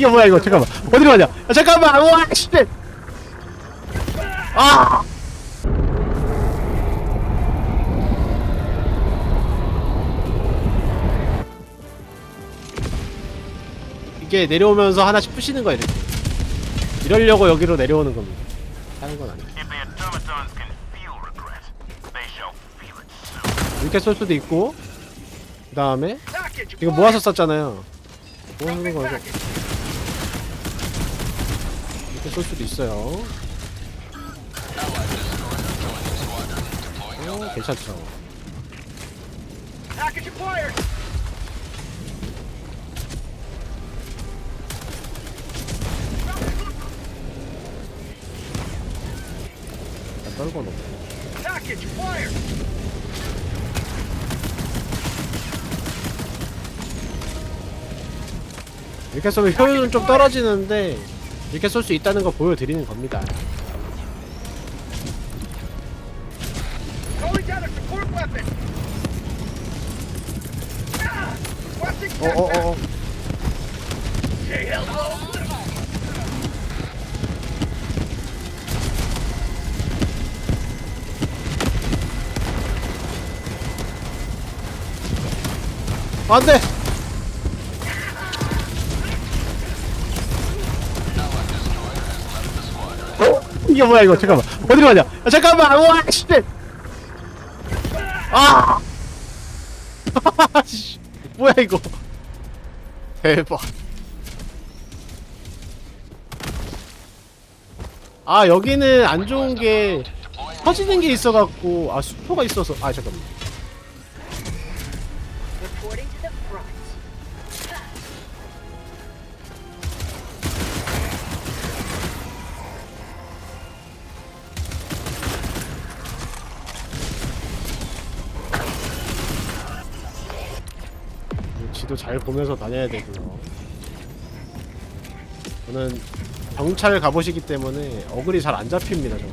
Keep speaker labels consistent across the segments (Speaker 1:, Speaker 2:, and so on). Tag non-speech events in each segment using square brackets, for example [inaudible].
Speaker 1: 이게 뭐야 이거? 잠깐만. 어디로 가냐? 아, 잠깐만. 와 씨. 아! 이게 내려오면서 하나씩 부시는 거야 이렇게. 이러려고 여기로 내려오는 겁니다. 하는 건 아니야.
Speaker 2: If the automatons can feel regret, they shall feel it soon.
Speaker 1: 이렇게 쏠 수도 있고 그 다음에 이거 모아서 썼잖아요. 모아서 거고 이렇게 쏠 수도 있어요 어, 괜찮죠 떨궈 놓고! 이렇게 쏘면 효율은 좀 떨어지는데 이렇게 쏠 수 있다는 거 보여드리는 겁니다!
Speaker 2: Ah! Hello!
Speaker 1: 안돼 [laughs] 이게 뭐야 이거? 잠깐만. 어디로 가냐 아, 잠깐만. 와 씨. 아! [laughs] 씨. 뭐야 이거? 대박. 아 여기는 안 좋은 게 터지는 게 있어갖고 아 수포가 있어서 아 잠깐만 지도 잘 보면서 다녀야 되고요. 저는 경찰 가보시기 때문에 어글이 잘 안 잡힙니다. 저는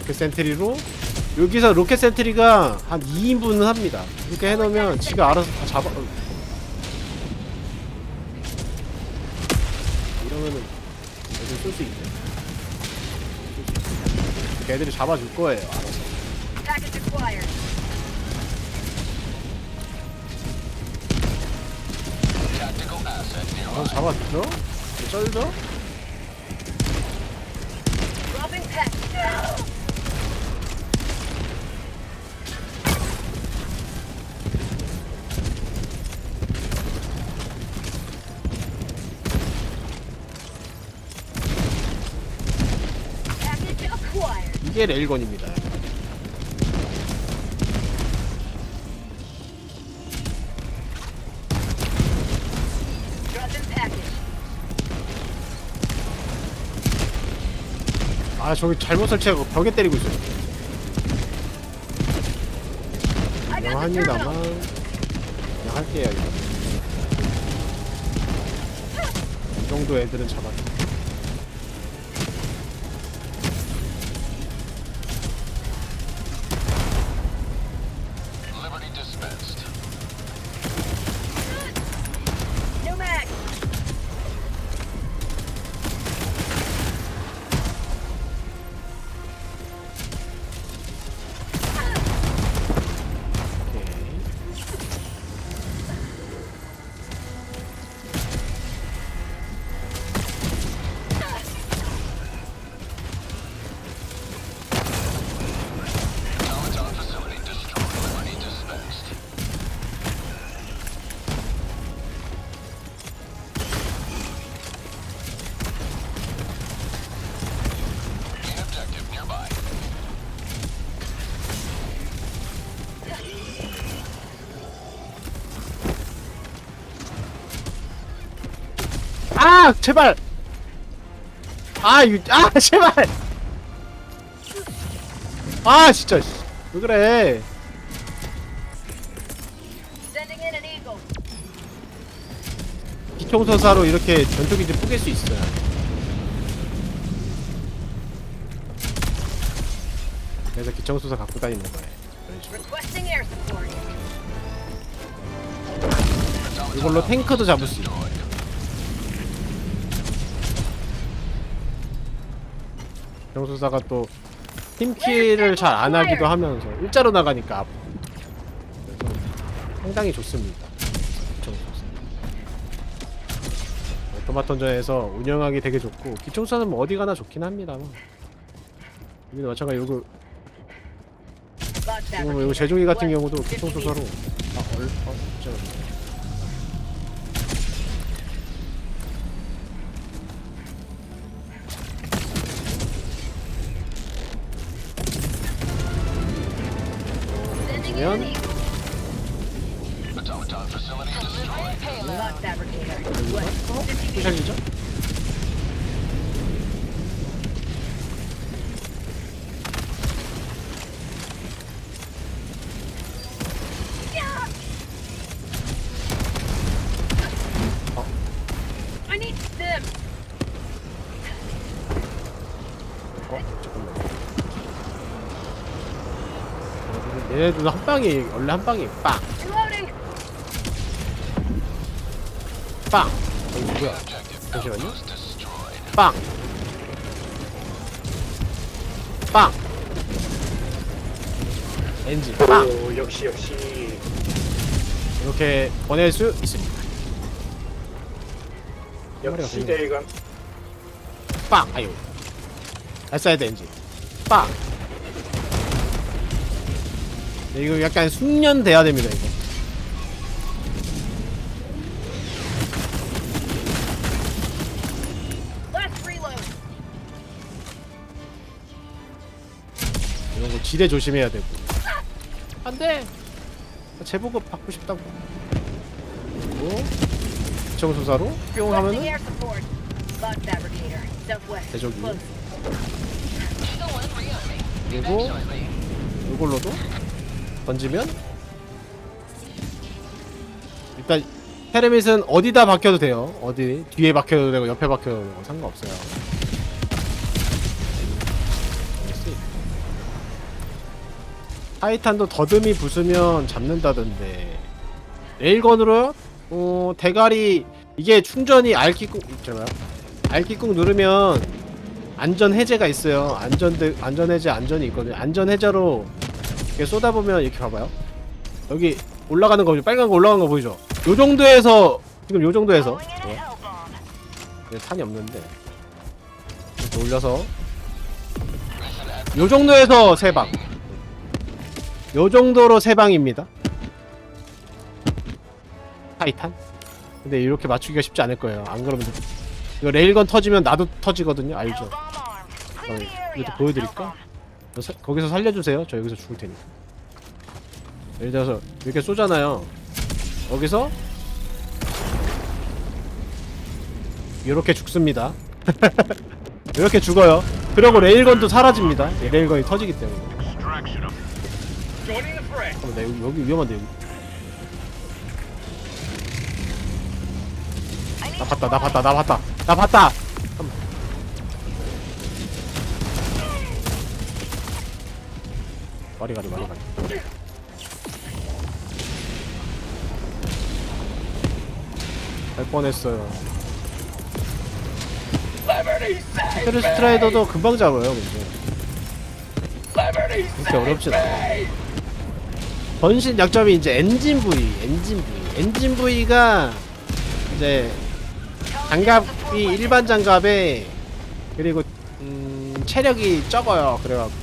Speaker 1: 로켓 센트리로 여기서 로켓 센트리가 한 2인분은 합니다. 이렇게 해놓으면 지가 알아서 다 잡아. 어. 이러면은 애들 쏠수 있네. 걔들이 잡아줄 거예요. 알아서. 잡아주죠? 쩔죠? 이게 레일건입니다. 아 저기 잘못 설치하고 벽에 때리고 있어요. 인정합니다만
Speaker 3: terminal.
Speaker 1: 그냥 할게요 이거. 이 정도 애들은 잡았죠. 아 제발. 아 이거 아 [laughs] 제발. 아 진짜 씨. 왜 그래? 기총소사로 이렇게 전투기지 뿌갤 수 있어요. 그래서 기총소사 갖고 다니는 거예요. 이걸로 탱크도 잡을 수 있고 정수사가 또 팀킬을 잘안 하기도 하면서 일자로 나가니까. 그래서 상당히 좋습니다. 오토마톤전에서 운영하기 되게 좋고 기총수사는 뭐 어디 가나 좋긴 합니다만 여기도 마찬가지 요거 요거. 제조기 같은 경우도
Speaker 3: 50
Speaker 1: 기총수사로
Speaker 3: meters.
Speaker 1: 아 얼.. 어? 진짜
Speaker 3: Sending in
Speaker 1: 면 얘네들은 한 방이 원래 한 방이 빵! 빵! 어, 이거 뭐야 잠시만요. 빵! 빵! 엔진 빵!
Speaker 4: 오 역시 역시
Speaker 1: 이렇게 보낼 수 있습니다
Speaker 4: 역시 대관
Speaker 1: 빵! 아유 SID 엔진 빵! 네, 이거 약간 숙련돼야 됩니다 이거. 이런 거 지뢰 조심해야 되고. 안돼. 제보급 받고 싶다고. 그리고 기청수사로 뿅
Speaker 3: Requesting
Speaker 1: 하면은.
Speaker 3: Close.
Speaker 1: 그리고 이걸로도 던지면 일단 헤르밋은 어디다 박혀도 돼요 어디 뒤에 박혀도 되고 옆에 박혀도 되고 상관없어요? 타이탄도 더듬이 부수면 잡는다던데 레일건으로 어, 대가리 이게 충전이 알키 꾹 있잖아요 알키 꾹 누르면 안전 해제가 있어요. 안전 안전 해제 안전이 있거든요. 안전 해제로 이렇게 쏟아보면 이렇게 봐봐요. 여기 올라가는 거 보이죠? 빨간 거 올라가는 거 보이죠? 요 정도에서 지금 요 정도에서 네. 네, 탄이 없는데 이렇게 올려서 요 정도에서 세 방. 요 정도로 세 방입니다. 타이탄. 근데 이렇게 맞추기가 쉽지 않을 거예요. 안 그러면 이거 레일건 터지면 나도 터지거든요. 알죠? 어, 이것도 보여드릴까? 저 사- 거기서 살려주세요. 저 여기서 죽을 테니까. 예를 들어서 이렇게 쏘잖아요. 여기서 이렇게 죽습니다. [laughs] 이렇게 죽어요. 그리고 레일건도 사라집니다. 예, 레일건이 터지기 때문에. 잠깐만, 나 여기, 여기 위험한데 여기. 나 봤다, 나 봤다, 나 봤다, 나 봤다. 머리 가리, 머리 가리. 할 뻔했어요. 스테르 스트라이더도 금방 잡아요, 근데. 그렇게 어렵진 않아요. 번신 약점이 이제 엔진 부위, 엔진 부위. 엔진 부위가 이제 장갑이 일반 장갑에 그리고 음, 체력이 적어요. 그래갖고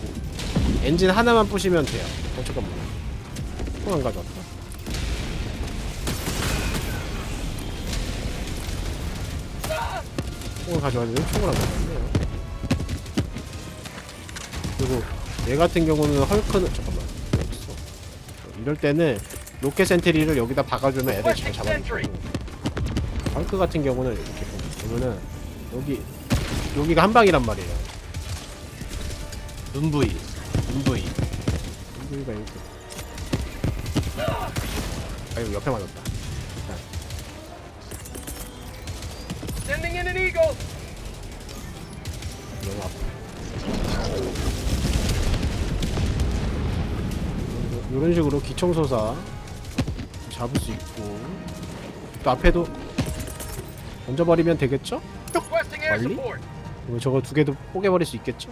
Speaker 1: 엔진 하나만 부시면 돼요. 어 잠깐만. 총안 가져왔다. 총을 가져왔는데 총을 안 가져왔네요. 그리고 얘 같은 경우는 헐크는 잠깐만 있어. 이럴 때는 로켓 센트리를 여기다 박아주면 애들 잘 잡아주고 헐크 같은 경우는 이렇게 보면은 여기 여기가 한 방이란 말이에요. 눈 부위, 눈 부위가 이렇게. 아이고 옆에 맞았다. 일단
Speaker 4: sending in an eagle
Speaker 1: 너무 아파. 이런 식으로 기총소사 잡을 수 있고 또 앞에도 던져버리면 되겠죠?
Speaker 4: requesting air support
Speaker 1: 저거 두 개도 뽀개버릴 수 있겠죠?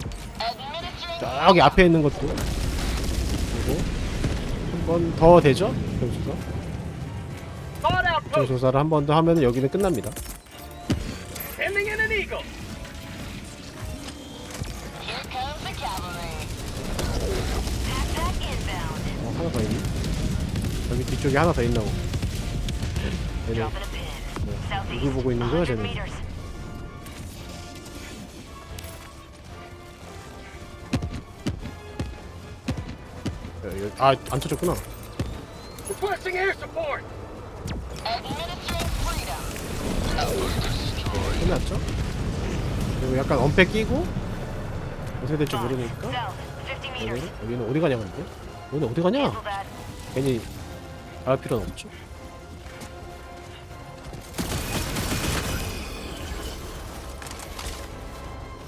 Speaker 1: 저기 앞에 있는 것도 그리고 한 번 더 되죠? 점수가
Speaker 4: Thought outpost.
Speaker 1: 조사를 한 번 더 하면 여기는 끝납니다. 어 하나 더 있네 여기 뒤쪽에 하나 더 얘네
Speaker 3: pin.
Speaker 1: 뭐,
Speaker 3: Southeast.
Speaker 1: 누구 보고 있는 거야
Speaker 3: 100
Speaker 1: 쟤는 아안 터졌구나
Speaker 4: Requesting air support.
Speaker 5: Administering freedom.
Speaker 1: 끝났죠? 그리고 약간 엄폐 끼고 어떻게 될지 모르니까
Speaker 3: South. 50 meters.
Speaker 1: 여기는, 여기는 어디 가냐 근데? 여기는 어디 가냐?
Speaker 3: That.
Speaker 1: 괜히 알 필요는 없죠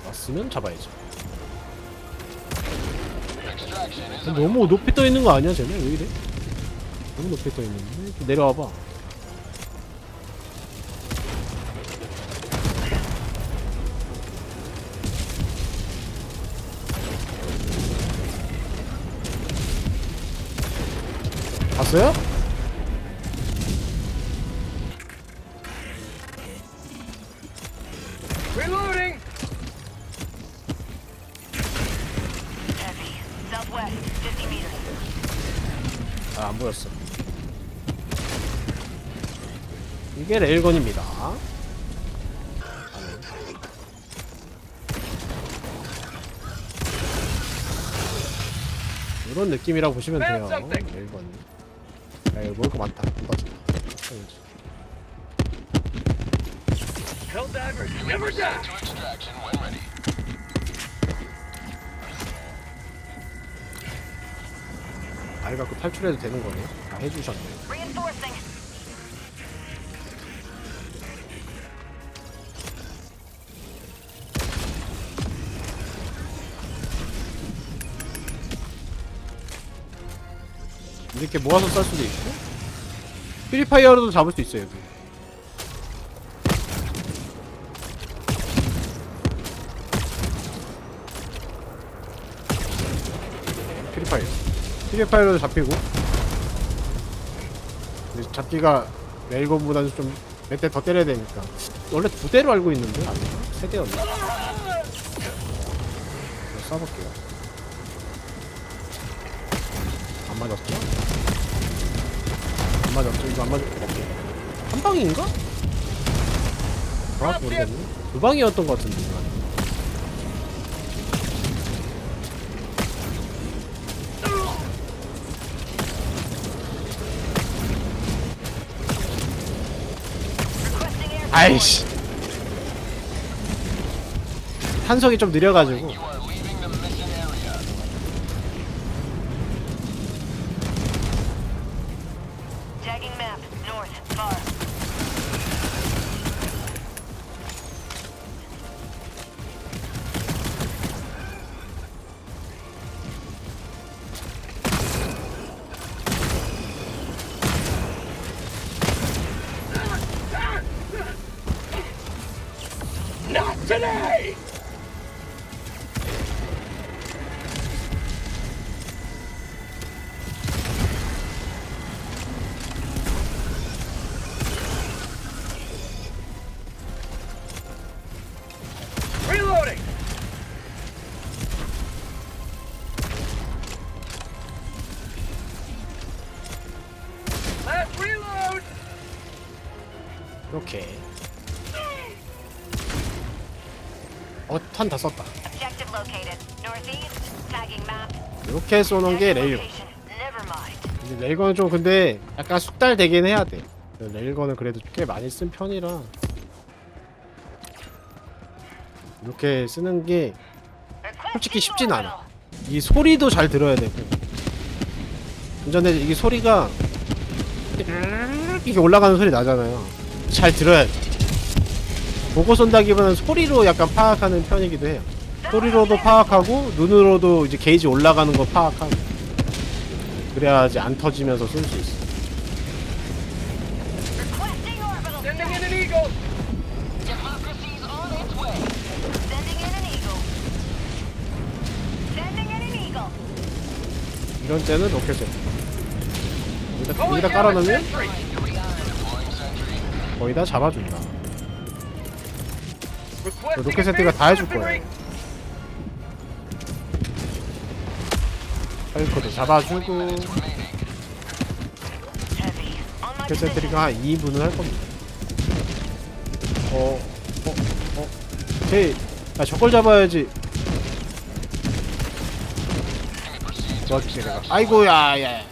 Speaker 1: 왔으면 잡아야죠 너무 높이 떠 있는 거 아니야 쟤네 왜 이래? 너무 높이 떠 있는데 좀 내려와 봐 봤어요? 이게 레일건입니다. 이런 느낌이라고 보시면 돼요. 레일건. 야, 이거 먹을 거 많다.
Speaker 2: ready.
Speaker 1: 알 갖고 탈출해도 되는 거네. 다 해주셨네. 이렇게 모아서 쌀 수도 있고. 프리파이어로도 잡을 수 있어요, 여기. 프리파이어. 프리파이어도 잡히고. 근데 잡기가 레일건보다는 좀 몇 대 더 때려야 되니까. 원래 두 대로 알고 있는데 아닌가? 세 대였나? 쏴볼게요. 안 맞았죠? 안 맞았죠? 이거 안 맞았... 오케이. 한 방인가? 정확히 모르겠네. 두 방이었던 것 같은데. 아이씨. 탄성이 좀 느려가지고. Ready! 어, 탄 다 썼다. 이렇게 쏘는 게 레일. 이제 레일건은 좀 근데 약간 숙달 되긴 해야 돼. 레일건은 그래도 꽤 많이 쓴 편이라 이렇게 쓰는 게 솔직히 쉽진 않아. 이 소리도 잘 들어야 되고. 운전대 이게 소리가 이게 올라가는 소리 나잖아요. 잘 들어야 돼. 보고 쏜다기보다는 소리로 약간 파악하는 편이기도 해요. 소리로도 파악하고 눈으로도 이제 게이지 올라가는 거 파악하고 그래야지 안 터지면서 쏠 수 있어. 이런 때는 로켓을 여기다, 여기다 깔아놓으면 거의 다 잡아준다. 로켓 세트가 다 해줄 거예요. 파일코도 잡아주고. 로켓
Speaker 3: position.
Speaker 1: 세트리가 한 2인분은 할 겁니다. 어, 어, 어. 헤이 야 저걸 잡아야지. 도와줄게 내가. 아이고 야 야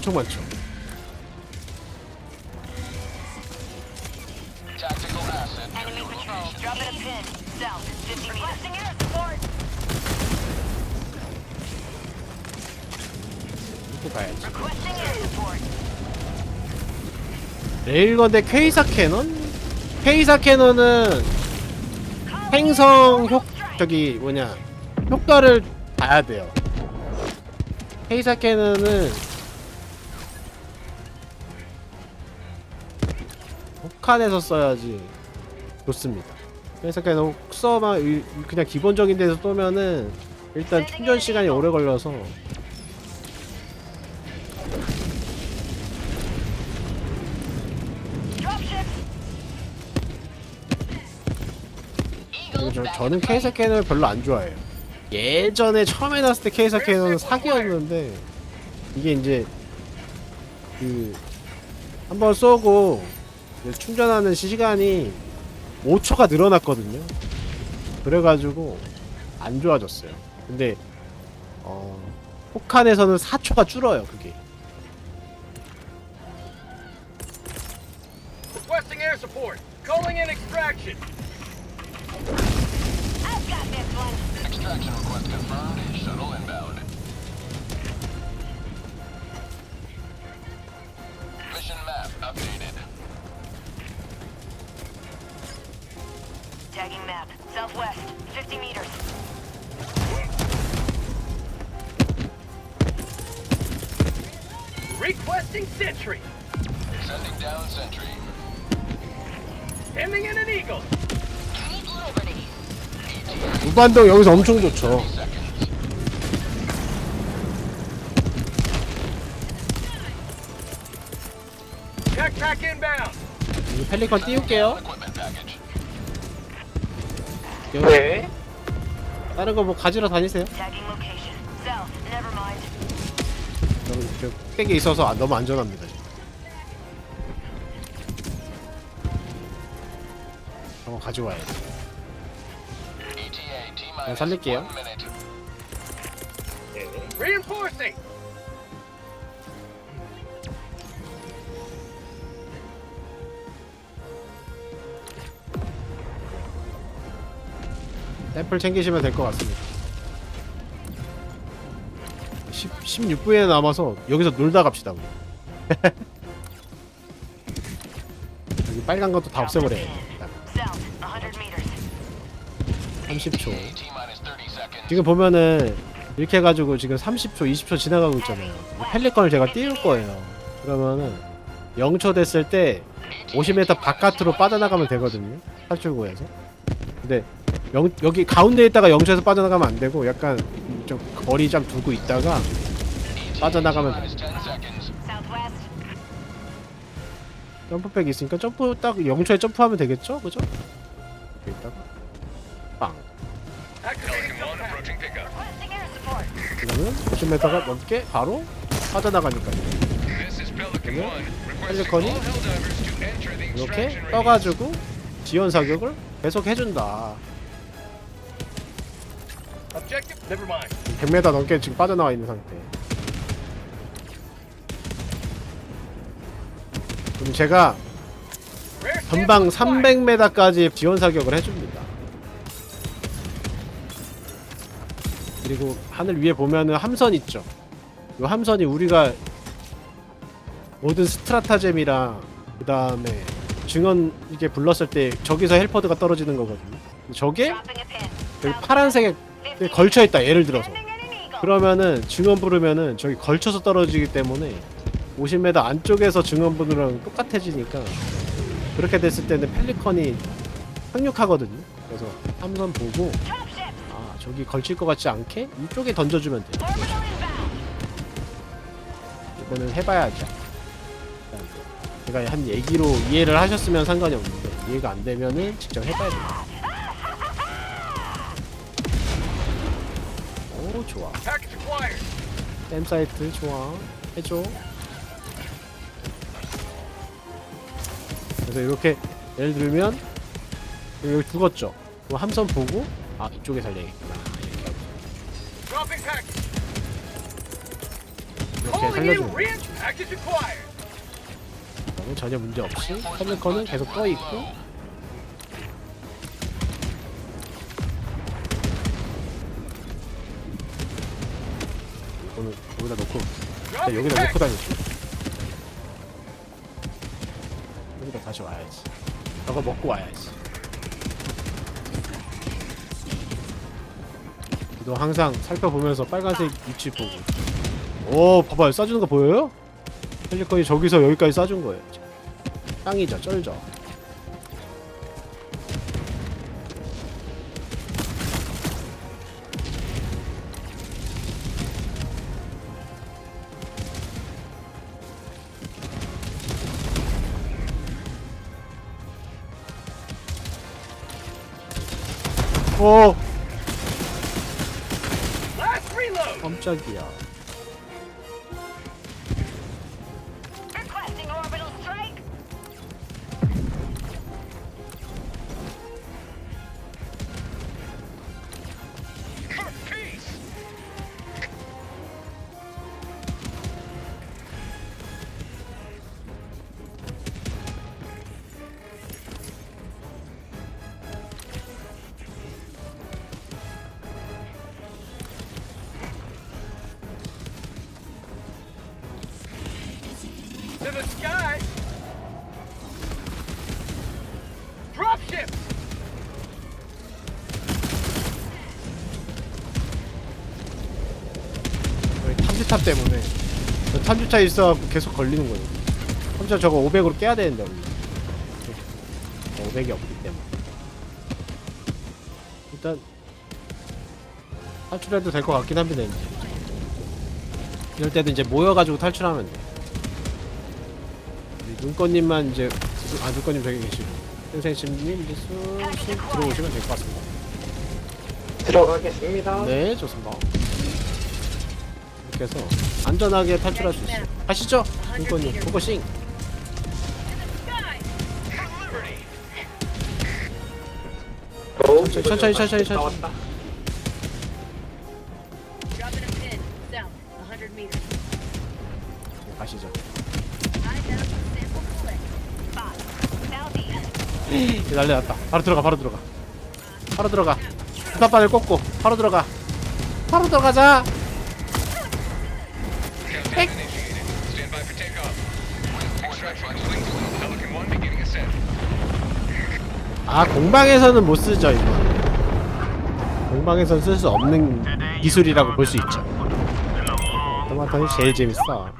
Speaker 1: 엄청 많죠
Speaker 5: Tactical asset.
Speaker 3: Enemy patrol. Dropping a pin. South. 50 meters. Requesting air support.
Speaker 1: 또 가야지
Speaker 3: Requesting air support.
Speaker 1: 레일건 대 K사 캐논? K사 캐논은 행성 효 저기 뭐냐 효과를 봐야 돼요. K사 캐논은 혹한에서 써야지 좋습니다. 캐논 혹서만 일- 그냥 기본적인 데서 쏘면은 일단 충전 시간이 오래 걸려서 저는 K사 캐논을 별로 안 좋아해요. 예전에 처음 해놨을 때 K사 캐논은 사기였는데 이게 이제 그 한번 쏘고 이제 충전하는 시간이 5초가 늘어났거든요. 그래가지고 안 좋아졌어요. 근데 어 폭한에서는 4초가 줄어요. 그게.
Speaker 4: Requesting air support. Calling in extraction.
Speaker 3: I've got this one.
Speaker 5: Extraction request confirmed. Shuttle inbound.
Speaker 3: Tagging map. Southwest. 50 meters.
Speaker 4: Requesting sentry.
Speaker 5: Sending down sentry.
Speaker 4: Hemming in an eagle.
Speaker 5: Keep liberty.
Speaker 1: 무반동 여기서 엄청 좋죠.
Speaker 4: Backpack inbound.
Speaker 1: 이 펠리컨 띄울게요.
Speaker 5: Equipment package.
Speaker 1: 네. 다른 거 뭐 가지러 다니세요.
Speaker 3: Tagging location. South. Never mind.
Speaker 1: 저는 저 꼭대기에 있어서 아- 너무 안전합니다. 지금. 저거 네,
Speaker 5: minus
Speaker 1: 살릴게요.
Speaker 4: Reinforcing.
Speaker 1: 샘플 챙기시면 될 것 같습니다. 10, 16분에 남아서 여기서 놀다 갑시다 우리. [laughs] 여기 빨간 것도 다 없애버려. 일단
Speaker 3: South. 100 meters.
Speaker 1: 30초.
Speaker 5: T minus 30 seconds.
Speaker 1: 지금 보면은 이렇게 해가지고 지금 30초, 20초 지나가고 있잖아요. 이 펠리컨을 제가 띄울 거예요. 그러면은 0초 됐을 때 50m 바깥으로 빠져나가면 되거든요. 탈출구에서. 근데 영, 여기 가운데 있다가 0초에서 빠져나가면 안 되고 약간 좀 거리 좀 두고 있다가 빠져나가면
Speaker 5: Minus
Speaker 1: 돼요.
Speaker 5: 10 seconds.
Speaker 3: Southwest.
Speaker 1: 점프백 있으니까 점프 딱 0초에 점프하면 되겠죠? 그죠? 이렇게 있다가 빵. 그러면 50m가 넘게 바로
Speaker 2: Pelican
Speaker 1: 그러면
Speaker 2: 1.
Speaker 1: 펠리컨이 이렇게. 떠가지고 지원 사격을 계속 해준다.
Speaker 4: Objective. Never mind.
Speaker 1: 100m 넘게 지금 빠져나와 있는 상태. 그럼 제가
Speaker 4: Rare
Speaker 1: 전방
Speaker 4: sample acquired.
Speaker 1: 300m까지 지원 사격을 해줍니다. 그리고 하늘 위에 보면은 함선 있죠. 이 함선이 우리가 모든 스트라타젬이랑 그 다음에 증언 이게 불렀을 때 저기서 헬퍼드가 떨어지는 거거든요. 저게
Speaker 3: Dropping a pin.
Speaker 1: 여기 파란색에 걸쳐 있다. 예를 들어서. 그러면은 증언 부르면은 저기 걸쳐서 떨어지기 때문에 50m 안쪽에서 증언 부르랑 똑같아지니까 그렇게 됐을 때는 펠리컨이 상륙하거든요. 그래서 함선 보고. 아 저기 걸칠 것 같지 않게 이쪽에 던져주면 돼요. 이거는 해봐야죠. 일단 제가 한 얘기로 이해를 하셨으면 상관이 없는데 이해가 안 되면은 직접 해봐야 돼요. 좋아. 댐 사이트 좋아. 해줘. 그래서 이렇게 예를 들면 여기 죽었죠. 그럼 함선 보고 아 이쪽에 살려야겠구나 이렇게 하고. 이렇게
Speaker 4: acquired.
Speaker 1: 그러면 전혀 문제 없이 컴퓨터는 계속 떠 있고 여기다 놓고 일단
Speaker 4: Dropping
Speaker 1: 여기다 놓고. 다니죠. 여기다 다시 와야지. 저거 먹고 와야지. 너 항상 살펴보면서 빨간색 위치 보고. 오, 봐봐요. 쏴주는 거 보여요? 펠리컨이 저기서 여기까지 쏴준 거예요. 짱이죠, 쩔죠.
Speaker 4: Reload.
Speaker 1: 깜짝이야.
Speaker 4: To the sky. Drop ships.
Speaker 1: 여기 탐지탑 때문에 저 탐지차 있어갖고 계속 걸리는 거예요. 탐지차 저거 500으로 깨야 되는데 원래. 500이 없기 때문에. 일단 탈출해도 될 것 같긴 합니다. 이제. 이럴 때도 이제 모여가지고 탈출하면 돼. 눈꽃님만 이제 아 눈꽃님 저기 계시고 생생심님 이제 쑥쑥 들어오시면 될 것 같습니다.
Speaker 6: 들어가겠습니다.
Speaker 1: 네, 좋습니다. 이렇게 해서 안전하게 탈출할 수 있어요. 가시죠, 눈꽃님.
Speaker 6: 오,
Speaker 1: 천천히, 천천히, 천천히.
Speaker 6: 나왔다.
Speaker 1: 났다. 바로 들어가, 바로 들어가. 바로 들어가. 부탁바늘 꽂고, 바로 들어가. 바로 들어가자.
Speaker 2: Stand by for takeoff. Extraction complete. Pelican 1 beginning ascent.
Speaker 1: 아, 공방에서는 못 쓰죠, 이거. 공방에서는 쓸 수 없는 기술이라고 볼 수 있죠. 토마토는 제일 재밌어.